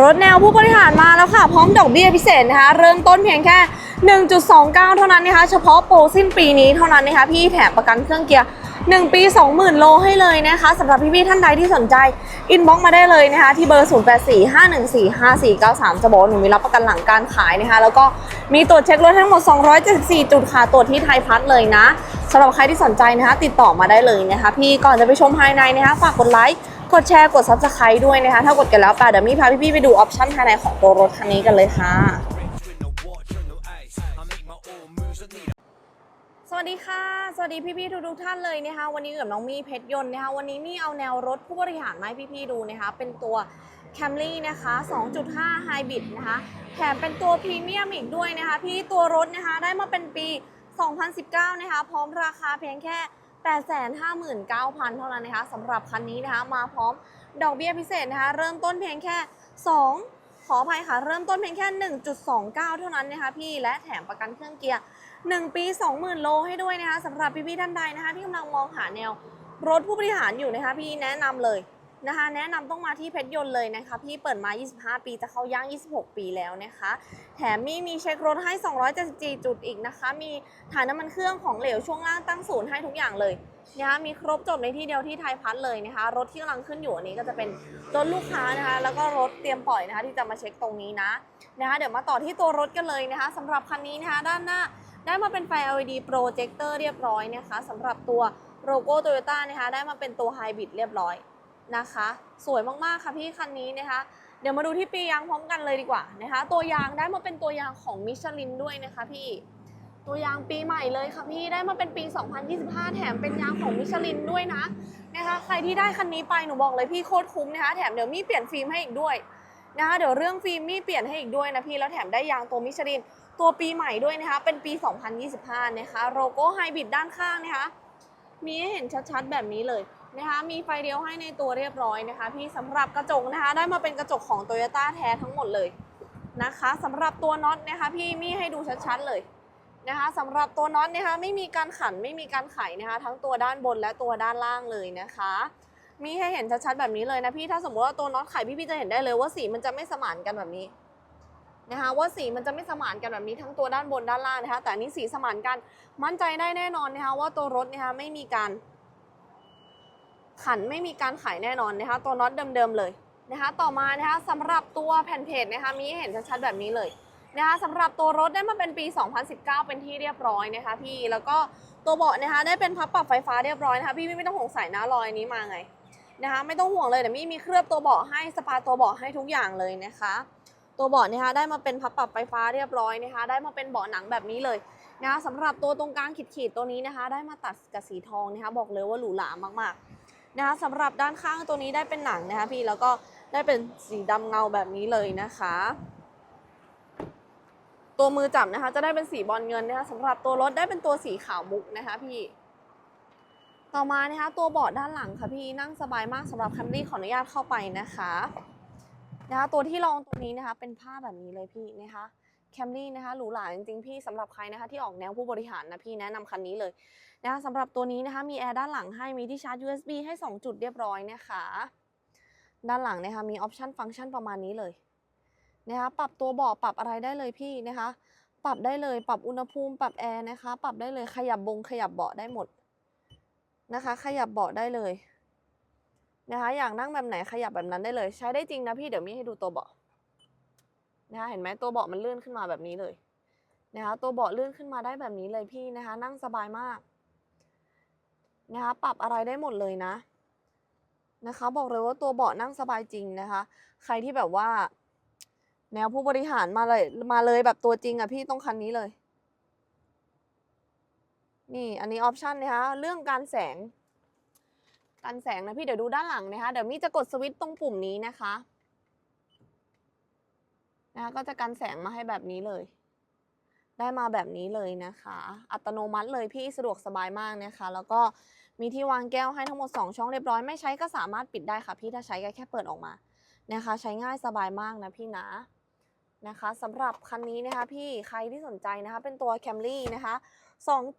รถแนวผู้บริหารมาแล้วค่ะ พร้อมดอกเบี้ยพิเศษนะคะ เริ่มต้นเพียงแค่ 1.29 เท่านั้นนะคะ เฉพาะโปรสิ้นปีนี้เท่านั้นนะคะ พี่แถมประกันเครื่องเกียร์ 1 ปี 20,000 โลให้เลยนะคะสำหรับพี่ๆท่านใดที่สนใจ อินบ็อกมาได้เลยนะคะ ที่เบอร์ 0845145493 จะบอกหนูมีรับประกันหลังการขายนะคะ แล้วก็มีตรวจเช็ครถทั้งหมด 274 จุดค่ะตรวจที่ไทยพัฒน์เลยนะสำหรับใครที่สนใจนะคะ ติดต่อมาได้เลยนะคะ พี่ก่อนจะไปชมภายในนะคะฝากกดไลค์ กดแชร์กด subscribe ด้วยนะคะ ถ้ากดกันแล้วไปเดี๋ยวมี่พาพี่ๆไปดูออปชั่นภายในของตัวรถคันนี้กันเลยค่ะ สวัสดีค่ะ สวัสดีพี่ๆทุกๆท่านเลยนะคะ วันนี้อยู่กับน้องมี่เพชรยนต์นะคะ วันนี้มี่เอาแนวรถผู้บริหารมาให้พี่ๆดูนะคะ เป็นตัว Camry นะคะ 2.5 Hybrid นะคะ แถมเป็นตัวพรีเมียมอีกด้วยนะคะ พี่ตัวรถนะคะได้มาเป็นปี 2019 นะคะ พร้อมราคาเพียงแค่ 859,000 เท่านั้นนะคะสำหรับคันนี้นะคะมาพร้อมดอกเบี้ยพิเศษนะคะเริ่มต้นเพียงแค่ 2 ขออภัยค่ะเริ่มต้นเพียงแค่ 1.29 เท่านั้นนะคะพี่และแถมประกันเครื่องเกียร์ 1 ปี 20,000 โลให้ด้วยนะคะสำหรับพี่ๆท่านใดนะคะที่กำลังมองหาแนวรถผู้บริหารอยู่นะคะพี่แนะนำเลย นะคะ แนะนำต้องมาที่เพชรยนต์เลยนะคะ พี่เปิดมา 25 ปีจะเข้าย่าง 26 ปีแล้วนะคะ แถมมีมีเช็ครถให้ 274 จุดอีกนะคะ มีถ่ายน้ำมันเครื่องของเหลวช่วงล่างตั้งศูนย์ให้ทุกอย่างเลยนะคะมีครบจบในที่เดียวที่ไทยพัฒน์เลยนะคะ รถที่กำลังขึ้นอยู่อันนี้ก็จะเป็นรถลูกค้านะคะ แล้วก็รถเตรียมปล่อยนะคะ ที่จะมาเช็คตรงนี้นะนะคะเดี๋ยวมาต่อที่ตัวรถกันเลยนะคะสำหรับคันนี้นะคะด้านหน้าได้มาเป็นไฟ LED projector เรียบร้อยนะคะสำหรับตัวโลโก้ Toyota นะคะได้มาเป็นตัวไฮบริดเรียบร้อย นะคะ สวยมากๆค่ะพี่คันนี้นะคะ เดี๋ยวมาดูที่ปียางพร้อมกันเลยดีกว่านะคะ ตัวยางได้มาเป็นตัวยางของมิชลินด้วยนะคะพี่ตัวยางปีใหม่เลยค่ะพี่ได้มาเป็นปี 2025 แถมเป็นยางของมิชลินด้วยนะนะคะ ใครที่ได้คันนี้ไปหนูบอกเลยพี่โคตรคุ้มนะคะแถมเดี๋ยวมี่เปลี่ยนฟิล์มให้อีกด้วยนะคะเดี๋ยวเรื่องฟิล์มมี่เปลี่ยนให้อีกด้วยนะพี่แล้วแถมได้ยางตัวมิชลิน ตัวปีใหม่ด้วยนะคะเป็นปี 2025 นะคะโลโก้ไฮบริดด้านข้างนะคะมีให้เห็นชัดๆแบบนี้เลย นะคะมีไฟเดียวให้ในตัวเรียบร้อยนะคะพี่สำหรับกระจกนะคะ ได้มาเป็นกระจกของ Toyota แท้ทั้งหมดเลยนะคะสำหรับตัวน็อตนะคะพี่มีให้ดูชัดๆเลยนะคะสำหรับตัวน็อตนะคะไม่มีการขันไม่มีการไขนะคะทั้งตัวด้านบนและตัวด้านล่างเลยนะคะ มีให้เห็นชัดๆแบบนี้เลยนะพี่ถ้าสมมติว่าตัวน็อตไขพี่พี่จะเห็นได้เลยว่าสีมันจะไม่สมานกันแบบนี้นะคะว่าสีมันจะไม่สมานกันแบบนี้ทั้งตัวด้านบนด้านล่างนะคะแต่นนี้สีสมานกันมั่นใจได้แน่นอนนะคะว่าตัวรถนะคะไม่มีการ ขันไม่มีการไขแน่นอนนะคะตัวน็อตเดิมๆเลยนะคะต่อมานะคะสำหรับตัวแผ่นเพจนะคะมีให้เห็นชัดๆแบบนี้เลยนะคะสำหรับตัวรถได้มาเป็นปี 2019 เป็นที่เรียบร้อยนะคะพี่แล้วก็ตัวเบาะนะคะได้เป็นพับปรับไฟฟ้าเรียบร้อยนะคะพี่ไม่ต้องสงสัยนะรอยนี้มาไงนะคะไม่ต้องห่วงเลยเดี๋ยวมีมีเคลือบตัวเบาะให้สปาตัวเบาะให้ทุกอย่างเลยนะคะ ตัวเบาะนะคะได้มาเป็นพับปรับไฟฟ้าเรียบร้อยนะคะ ได้มาเป็นเบาะหนังแบบนี้เลยนะคะสำหรับตัวตรงกลางขีดๆตัวนี้นะคะ ได้มาตัดกับสีทองนะคะ บอกเลยว่าหรูหรามากๆ นะคะสำหรับด้านข้างตัวนี้ได้เป็นหนังนะคะพี่แล้วก็ได้เป็นสีดำเงาแบบนี้เลยนะคะ ตัวมือจับนะคะ จะได้เป็นสีบอลเงินนะคะสำหรับตัวรถได้เป็นตัวสีขาวมุกนะคะพี่ต่อมานะคะตัวเบาะด้านหลังค่ะพี่นั่งสบายมากสำหรับคัมรี่ขออนุญาตเข้าไปนะคะนะคะ ตัวที่รองตัวนี้นะคะเป็นผ้าแบบนี้เลยพี่นะคะ แคมรี่นะคะหรูหราจริงๆพี่สำหรับใครนะคะที่ออกแนวผู้บริหารนะพี่แนะนำคันนี้เลยนะคะสำหรับตัวนี้นะคะมีแอร์ด้านหลังให้มีที่ชาร์จ USB ให้ 2 จุดเรียบร้อยนะคะด้านหลังนะคะมีออปชันฟังก์ชันประมาณนี้เลยนะคะปรับตัวเบาะปรับอะไรได้เลยพี่นะคะ ปรับได้เลยปรับอุณหภูมิปรับแอร์นะคะ ปรับได้เลยขยับบงขยับเบาะได้หมดนะคะ ขยับเบาะได้เลยนะคะ อยากนั่งแบบไหนขยับแบบนั้นได้เลย ใช้ได้จริงนะพี่เดี๋ยวมีให้ดูตัวเบาะ นะคะเห็นไหมตัวเบาะมันเลื่อนขึ้นมาแบบนี้เลยนะคะตัวเบาะเลื่อนขึ้นมาได้แบบนี้เลยพี่นะคะ นั่งสบายมากนะคะปรับอะไรได้หมดเลยนะนะคะ บอกเลยว่าตัวเบาะนั่งสบายจริงนะคะ ใครที่แบบว่า แนวผู้บริหารมาเลยมาเลยแบบตัวจริงอะพี่ต้องคันนี้เลย นี่อันนี้ออปชันนะคะเรื่องการแสงกันแสงนะพี่เดี๋ยวดูด้านหลังนะคะเดี๋ยวมี่จะกดสวิตช์ตรงปุ่มนี้นะคะ นะคะก็จะกันแสงมาให้แบบนี้เลย ได้มาแบบนี้เลยนะคะ อัตโนมัติเลยพี่สะดวกสบายมากนะคะ แล้วก็มีที่วางแก้วให้ทั้งหมด 2 ช่องเรียบร้อยไม่ใช้ก็สามารถปิดได้ค่ะ พี่ถ้าใช้ก็แค่เปิดออกมานะคะ ใช้ง่ายสบายมากนะพี่นะนะคะสำหรับคันนี้นะคะพี่ใครที่สนใจนะคะเป็นตัว Camry นะคะ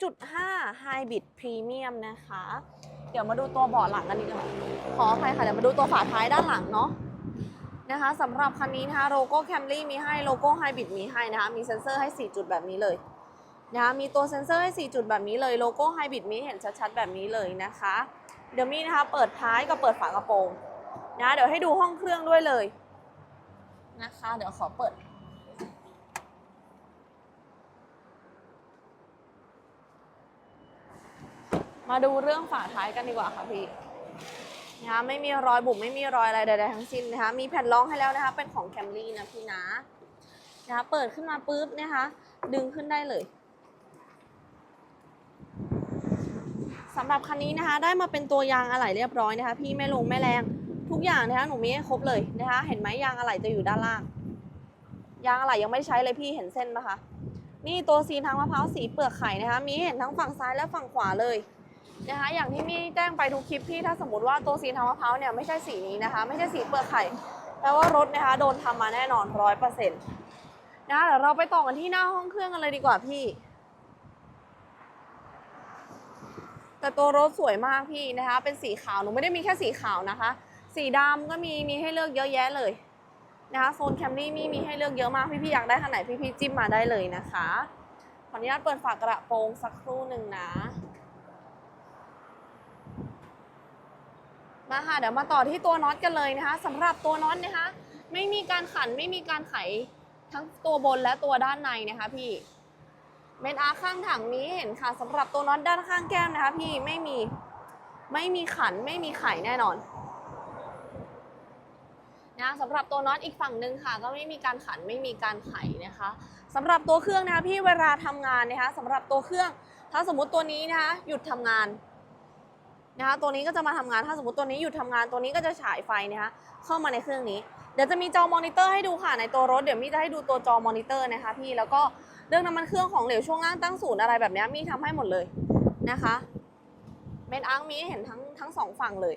2.5 Hybrid Premium นะคะ เดี๋ยวมาดูตัวเบาะหลังกันดีกว่าขออภัยค่ะเดี๋ยวมาดูตัวฝาท้ายด้านหลังเนาะ นะคะสำหรับคันนี้นะคะโลโก้แคมรี่มีให้โลโก้ไฮบริดมีให้นะคะมีเซ็นเซอร์ให้ 4 จุดแบบนี้เลยนะคะมีตัวเซ็นเซอร์ให้ 4 จุดแบบนี้เลยโลโก้ไฮบริดมีเห็นชัดๆแบบนี้เลยนะคะ เดี๋ยวมีนะคะเปิดท้ายกับเปิดฝากระโปรงนะเดี๋ยวให้ดูห้องเครื่องด้วยเลยนะคะ เดี๋ยวขอเปิดมาดูเรื่องฝาท้ายกันดีกว่าค่ะพี่ นะคะไม่มีรอยบุ๋มไม่มีรอยอะไรใดๆทั้งสิ้นนะคะมีแผ่นรองให้แล้วนะคะเป็นของแคมรี่นะพี่นะนะคะเปิดขึ้นมาปุ๊บนะคะดึงขึ้นได้เลยสำหรับคันนี้นะคะได้มาเป็นตัวยางอะไหล่เรียบร้อยนะคะ พี่ไม่ลงไม่แรงทุกอย่างนะคะหนูมีให้ครบเลยนะคะ เห็นไหมยางอะไหล่จะอยู่ด้านล่าง ยางอะไหล่ยังไม่ใช้เลยพี่เห็นเส้นปะคะนี่ตัวซีนทางมะพร้าวสีเปลือกไข่นะคะ มีเห็นทั้งฝั่งซ้ายและฝั่งขวาเลย นะคะอย่างที่มี่แจ้งไปทุกคลิปพี่ถ้าสมมติว่าตัวสีทางมะพร้าวเนี่ยไม่ใช่สีนี้นะคะ ไม่ใช่สีเปลือกไข่แปลว่ารถนะคะโดนทำมาแน่นอนร้อยเปอร์เซ็นต์นะเดี๋ยวเราไปต่อกันที่หน้าห้องเครื่องกันเลยดีกว่าพี่ แต่ตัวรถสวยมากพี่นะคะ เป็นสีขาวหนูไม่ได้มีแค่สีขาวนะคะ สีดำก็มีมีให้เลือกเยอะแยะเลยนะคะโซนแคมรี่มีมีให้เลือกเยอะมากพี่ๆอยากได้คันไหนพี่ๆจิ้มมาได้เลยนะคะขออนุญาตเปิดฝากระโปรงสักครู่หนึ่งนะ มาค่ะเดี๋ยวมาต่อที่ตัวน็อตกันเลยนะคะสำหรับตัวน็อตนะคะ ไม่มีการขันไม่มีการไขทั้งตัวบนและตัวด้านในนะคะพี่เมนอาร์ข้างถังนี้เห็นค่ะสำหรับตัวน็อตด้านข้างแก้มนะคะพี่ไม่มีไม่มีขันไม่มีไขแน่นอนนะสำหรับตัวน็อตอีกฝั่งหนึ่งค่ะ ก็ไม่มีการขันไม่มีการไขนะคะสำหรับตัวเครื่องนะคะพี่เวลาทำงานนะคะสำหรับตัวเครื่อง ถ้าสมมุติตัวนี้นะคะหยุดทำงาน นะคะตัวนี้ก็จะมาทำงานถ้าสมมติตัวนี้หยุดทำงานตัวนี้ก็จะฉายไฟนะคะเข้ามาในเครื่องนี้ เดี๋ยวจะมีจอมอนิเตอร์ให้ดูค่ะในตัวรถเดี๋ยวมี่จะให้ดูตัวจอมอนิเตอร์นะคะพี่แล้วก็เรื่องน้ำมันเครื่องของเหลวช่วงล่างตั้งศูนย์อะไรแบบนี้มี่ทำให้หมดเลยนะคะเมนอังมีให้เห็นทั้งทั้งสองฝั่งเลย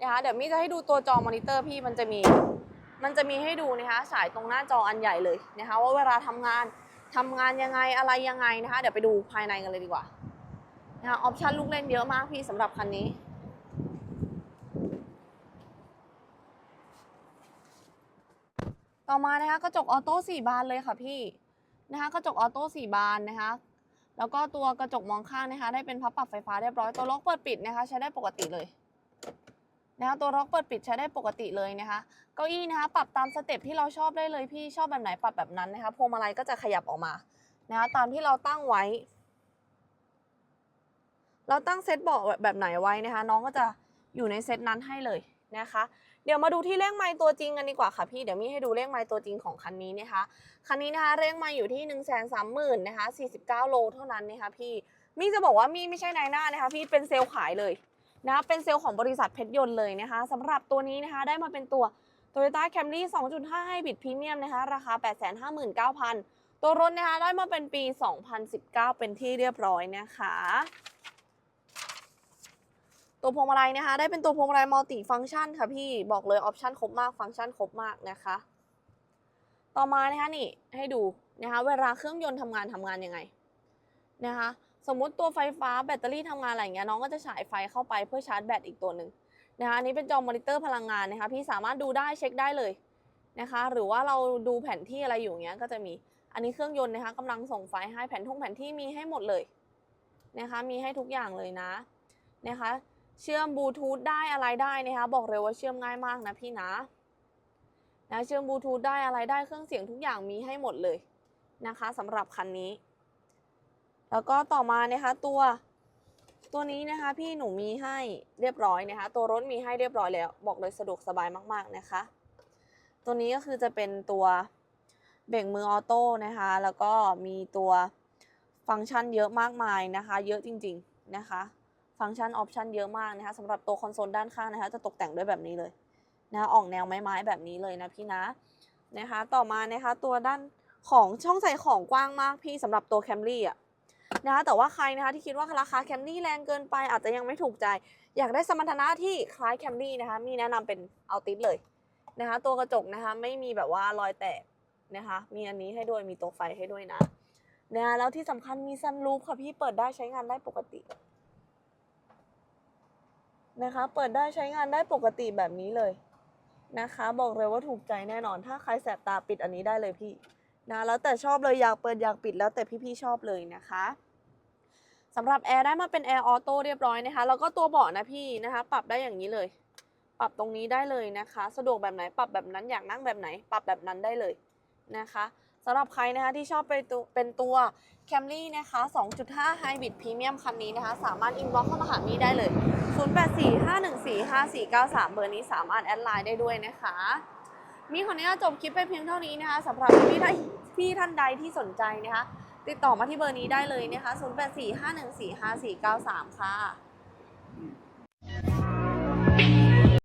นะคะเดี๋ยวมี่จะให้ดูตัวจอมอนิเตอร์พี่มันจะมีมันจะมีให้ดูนะคะฉายตรงหน้าจออันใหญ่เลยนะคะว่าเวลาทำงานทำงานยังไงอะไรยังไงนะคะเดี๋ยวไปดูภายในกันเลยดีกว่า นะคะออปชันลูกเล่นเยอะมากพี่สำหรับคันนี้ต่อมานะคะกระจกออโต้สี่บานเลยค่ะพี่นะคะกระจกออโต้สี่บานนะคะแล้วก็ตัวกระจกมองข้างนะคะ ได้เป็นพับปรับไฟฟ้าเรียบร้อยตัวล็อกเปิดปิดนะคะ ใช้ได้ปกติเลยนะคะตัวล็อกเปิดปิดใช้ได้ปกติเลยนะคะเก้าอี้นะคะ ปรับตามสเต็ปที่เราชอบได้เลยพี่ชอบแบบไหนปรับแบบนั้นนะคะพวงมาลัยก็จะขยับออกมานะคะตามที่เราตั้งไว้ เราตั้งเซตเบาะแบบไหนไว้นะคะ น้องก็จะอยู่ในเซตนั้นให้เลยนะคะ เดี๋ยวมาดูที่เลขไมล์ตัวจริงกันดีกว่าค่ะพี่ เดี๋ยวมีให้ดูเลขไมล์ตัวจริงของคันนี้นะคะ คันนี้นะคะเลขไมล์อยู่ที่1นึ่งแสนสามหมื่นนะคะ49โลเท่านั้นนะคะพี่ มี่จะบอกว่ามี่ไม่ใช่นายหน้านะคะพี่ เป็นเซลล์ขายเลยนะคะเป็นเซลล์ของบริษัทเพชรยนต์เลยนะคะสำหรับตัวนี้นะคะได้มาเป็นตัว Toyota Camry 2.5 Hybrid Premium นะคะราคา 859,000 ตัวรถนะคะได้มาเป็นปี 2019 เป็นที่เรียบร้อยนะคะ ตัวพวงมาลัยนะคะ ได้เป็นตัวพวงมาลัยมัลติฟังก์ชันค่ะพี่บอกเลยออปชันครบมากฟังก์ชันครบมากนะคะ ต่อมานะคะนี่ให้ดูนะคะเวลาเครื่องยนต์ทำงานทำงานยังไงนะคะสมมุติตัวไฟฟ้าแบตเตอรี่ทำงานอะไรเงี้ยน้องก็จะฉายไฟเข้าไปเพื่อชาร์จแบตอีกตัวหนึ่งนะคะอันนี้เป็นจอมอนิเตอร์พลังงานนะคะพี่สามารถดูได้เช็คได้เลยนะคะหรือว่าเราดูแผนที่อะไรอยู่เงี้ยก็จะมีอันนี้เครื่องยนต์นะคะกำลังส่งไฟให้แผนท่งแผนที่มีให้หมดเลยนะคะมีให้ทุกอย่างเลยนะนะคะ เชื่อมบลูทูธได้อะไรได้นะคะ บอกเลยว่าเชื่อมง่ายมากนะพี่นะนะเชื่อมบลูทูธได้อะไรได้เครื่องเสียงทุกอย่างมีให้หมดเลยนะคะสำหรับคันนี้ แล้วก็ต่อมานะคะตัวตัวนี้นะคะพี่หนูมีให้เรียบร้อยนะคะ ตัวรถมีให้เรียบร้อยแล้ว บอกเลยสะดวกสบายมาก ๆนะคะ ตัวนี้ก็คือจะเป็นตัวเบ่งมือออโต้นะคะ แล้วก็มีตัวฟังก์ชันเยอะมากมายนะคะ เยอะจริง ๆนะคะ ฟังก์ชันออปชันเยอะมากนะคะสำหรับตัวคอนโซลด้านข้างนะคะจะตกแต่งด้วยแบบนี้เลยนะคะออกแนวไม้ๆแบบนี้เลยนะพี่นะนะคะต่อมานะคะตัวด้านของช่องใส่ของกว้างมากพี่สำหรับตัวแคมรี่อะนะคะแต่ว่าใครนะคะที่คิดว่าราคาแคมรี่แรงเกินไปอาจจะยังไม่ถูกใจ อยากได้สมรรถนะที่คล้ายแคมรี่นะคะมีแนะนำเป็นเอาติสเลยนะคะตัวกระจกนะคะไม่มีแบบว่ารอยแตกนะคะมีอันนี้ให้ด้วยมีตัวไฟให้ด้วยนะนะคะแล้วที่สำคัญมีซันรูฟค่ะพี่เปิดได้ใช้งานได้ปกติ นะคะ เปิดได้ใช้งานได้ปกติแบบนี้เลยนะคะ บอกเลยว่าถูกใจแน่นอน ถ้าใครแสบตาปิดอันนี้ได้เลยพี่นะแล้วแต่ชอบเลยอยากเปิดอยากปิดแล้วแต่พี่ๆชอบเลยนะคะสำหรับแอร์ได้มาเป็นแอร์ออโต้เรียบร้อยนะคะแล้วก็ตัวเบาะนะพี่นะคะ ปรับได้อย่างนี้เลย ปรับตรงนี้ได้เลยนะคะ สะดวกแบบไหนปรับแบบนั้นอยากนั่งแบบไหน ปรับแบบนั้นได้เลยนะคะ สำหรับใครนะคะที่ชอบไปตัวเป็นตัว Camry นะคะ 2.5 Hybrid Premium คันนี้นะคะ สามารถอินบ็อกเข้ามาหามีได้เลย 0845145493 เบอร์นี้สามารถแอดไลน์ได้ด้วยนะคะ มีขออนุญาตจบคลิปไปเพียงเท่านี้นะคะสำหรับพี่ท่านพี่ท่านใดที่สนใจนะคะ ติดต่อมาที่เบอร์นี้ได้เลยนะคะ 0845145493 ค่ะ